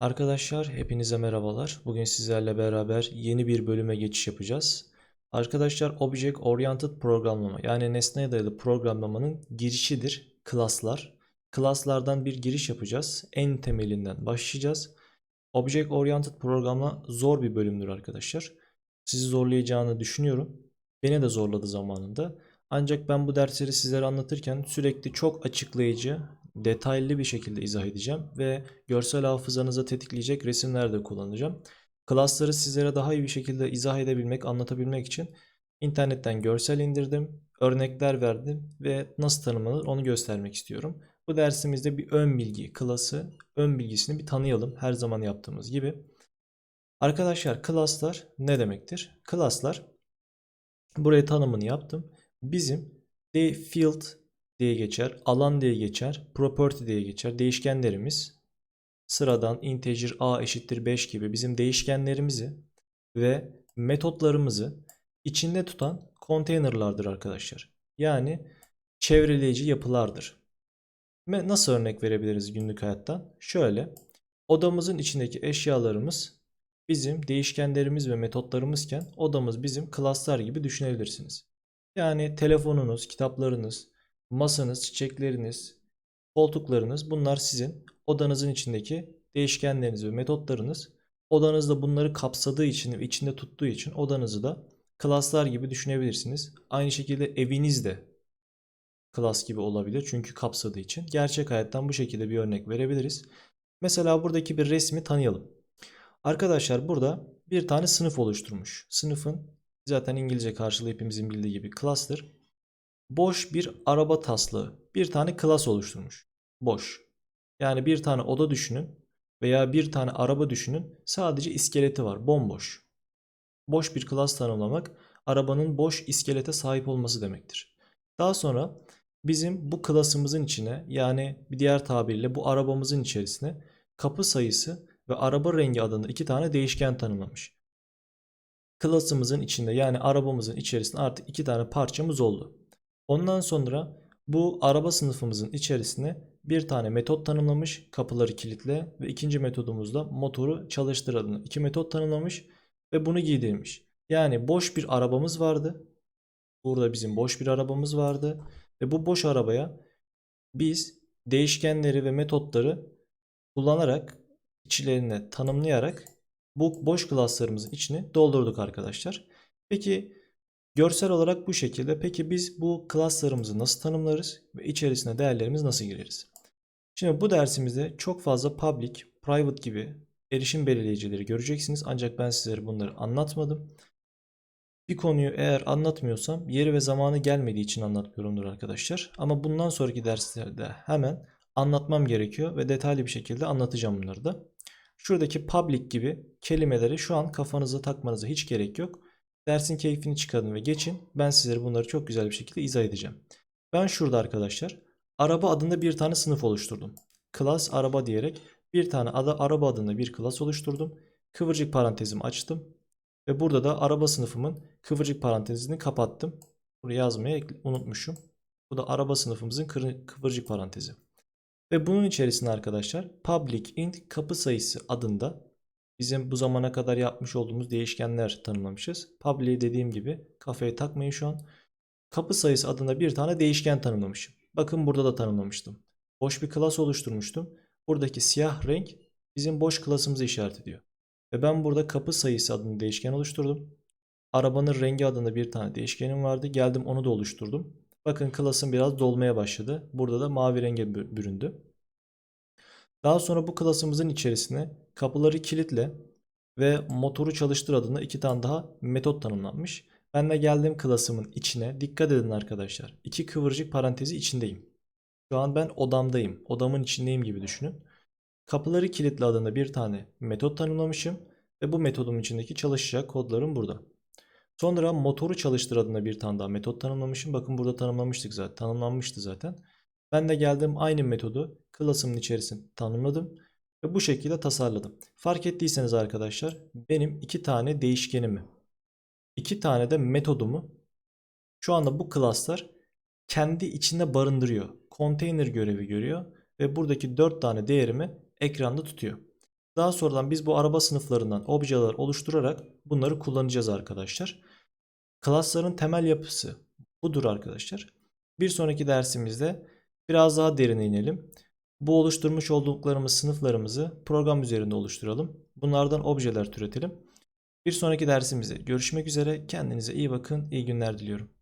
Arkadaşlar hepinize merhabalar. Bugün sizlerle beraber yeni bir bölüme geçiş yapacağız. Arkadaşlar Object Oriented programlama yani nesneye dayalı programlamanın girişidir klaslar. Klaslardan bir giriş yapacağız. En temelinden başlayacağız. Object Oriented programlama zor bir bölümdür arkadaşlar. Sizi zorlayacağını düşünüyorum. Beni de zorladı zamanında. Ancak ben bu dersleri sizlere anlatırken sürekli çok açıklayıcı, detaylı bir şekilde izah edeceğim ve görsel hafızanıza tetikleyecek resimler de kullanacağım. Klasları sizlere daha iyi bir şekilde izah edebilmek, anlatabilmek için internetten görsel indirdim, örnekler verdim ve nasıl tanımlanır onu göstermek istiyorum. Bu dersimizde bir ön bilgi, klası, ön bilgisini bir tanıyalım her zaman yaptığımız gibi. Arkadaşlar klaslar ne demektir? Klaslar buraya tanımını yaptım. Bizim field diye geçer, alan diye geçer, property diye geçer. Değişkenlerimiz sıradan integer a eşittir 5 gibi bizim değişkenlerimizi ve metotlarımızı içinde tutan konteynerlardır arkadaşlar. Yani çevreleyici yapılardır. Ve nasıl örnek verebiliriz günlük hayattan? Şöyle, odamızın içindeki eşyalarımız bizim değişkenlerimiz ve metotlarımızken odamız bizim klaslar gibi düşünebilirsiniz. Yani telefonunuz, kitaplarınız, masanız, çiçekleriniz, koltuklarınız bunlar sizin odanızın içindeki değişkenleriniz ve metotlarınız. Odanızda bunları kapsadığı için ve içinde tuttuğu için odanızı da klaslar gibi düşünebilirsiniz. Aynı şekilde eviniz de klas gibi olabilir çünkü kapsadığı için. Gerçek hayattan bu şekilde bir örnek verebiliriz. Mesela buradaki bir resmi tanıyalım. Arkadaşlar burada bir tane sınıf oluşturmuş. Sınıfın zaten İngilizce karşılığı hepimizin bildiği gibi class'tır. Boş bir araba taslığı. Bir tane class oluşturmuş. Boş. Yani bir tane oda düşünün veya bir tane araba düşünün. Sadece iskeleti var. Bomboş. Boş bir class tanımlamak arabanın boş iskelete sahip olması demektir. Daha sonra bizim bu klasımızın içine yani bir diğer tabirle bu arabamızın içerisine kapı sayısı ve araba rengi adında iki tane değişken tanımlamış. Klasımızın içinde yani arabamızın içerisinde artık iki tane parçamız oldu. Ondan sonra bu araba sınıfımızın içerisine bir tane metot tanımlamış kapıları kilitle ve ikinci metodumuzda motoru çalıştır adına iki metot tanımlamış ve bunu giydirmiş. Yani boş bir arabamız vardı. Burada bizim boş bir arabamız vardı ve bu boş arabaya biz değişkenleri ve metotları kullanarak içlerine tanımlayarak bu boş klaslarımızın içini doldurduk arkadaşlar. Peki görsel olarak bu şekilde. Peki biz bu klaslarımızı nasıl tanımlarız ve içerisine değerlerimiz nasıl gireriz? Şimdi bu dersimizde çok fazla public, private gibi erişim belirleyicileri göreceksiniz. Ancak ben sizlere bunları anlatmadım. Bir konuyu eğer anlatmıyorsam yeri ve zamanı gelmediği için anlatmıyorumdur arkadaşlar. Ama bundan sonraki derslerde hemen anlatmam gerekiyor ve detaylı bir şekilde anlatacağım bunları da. Şuradaki public gibi kelimeleri şu an kafanıza takmanıza hiç gerek yok. Dersin keyfini çıkarın ve geçin. Ben sizlere bunları çok güzel bir şekilde izah edeceğim. Ben şurada arkadaşlar araba adında bir tane sınıf oluşturdum. Class araba diyerek bir tane ada araba adında bir class oluşturdum. Kıvırcık parantezimi açtım. Ve burada da araba sınıfımın kıvırcık parantezini kapattım. Buraya yazmayı unutmuşum. Bu da araba sınıfımızın kıvırcık parantezi. Ve bunun içerisinde arkadaşlar public int kapı sayısı adında bizim bu zamana kadar yapmış olduğumuz değişkenler tanımlamışız. Public dediğim gibi kafaya takmayın şu an. Kapı sayısı adında bir tane değişken tanımlamışım. Bakın burada da tanımlamıştım. Boş bir klas oluşturmuştum. Buradaki siyah renk bizim boş klasımızı işaret ediyor. Ve ben burada kapı sayısı adında değişken oluşturdum. Arabanın rengi adında bir tane değişkenim vardı. Geldim onu da oluşturdum. Bakın klasım biraz dolmaya başladı. Burada da mavi renge büründü. Daha sonra bu klasımızın içerisine kapıları kilitle ve motoru çalıştır adına iki tane daha metot tanımlanmış. Ben de geldim klasımın içine. Dikkat edin arkadaşlar. İki kıvırcık parantezi içindeyim. Şu an ben odamdayım. Odamın içindeyim gibi düşünün. Kapıları kilitle adında bir tane metot tanımlamışım. Ve bu metodum içindeki çalışacak kodlarım burada. Sonra motoru çalıştır adına bir tane daha metot tanımlamışım. Bakın burada tanımlamıştık zaten. Tanımlanmıştı zaten. Ben de geldim aynı metodu klasımın içerisine tanımladım. Ve bu şekilde tasarladım. Fark ettiyseniz arkadaşlar benim iki tane değişkenimi, iki tane de metodumu şu anda bu klaslar kendi içinde barındırıyor. Container görevi görüyor ve buradaki dört tane değerimi ekranda tutuyor. Daha sonradan biz bu araba sınıflarından objeler oluşturarak bunları kullanacağız arkadaşlar. Klasların temel yapısı budur arkadaşlar. Bir sonraki dersimizde biraz daha derine inelim. Bu oluşturmuş olduklarımız sınıflarımızı program üzerinde oluşturalım. Bunlardan objeler türetelim. Bir sonraki dersimizde görüşmek üzere. Kendinize iyi bakın. İyi günler diliyorum.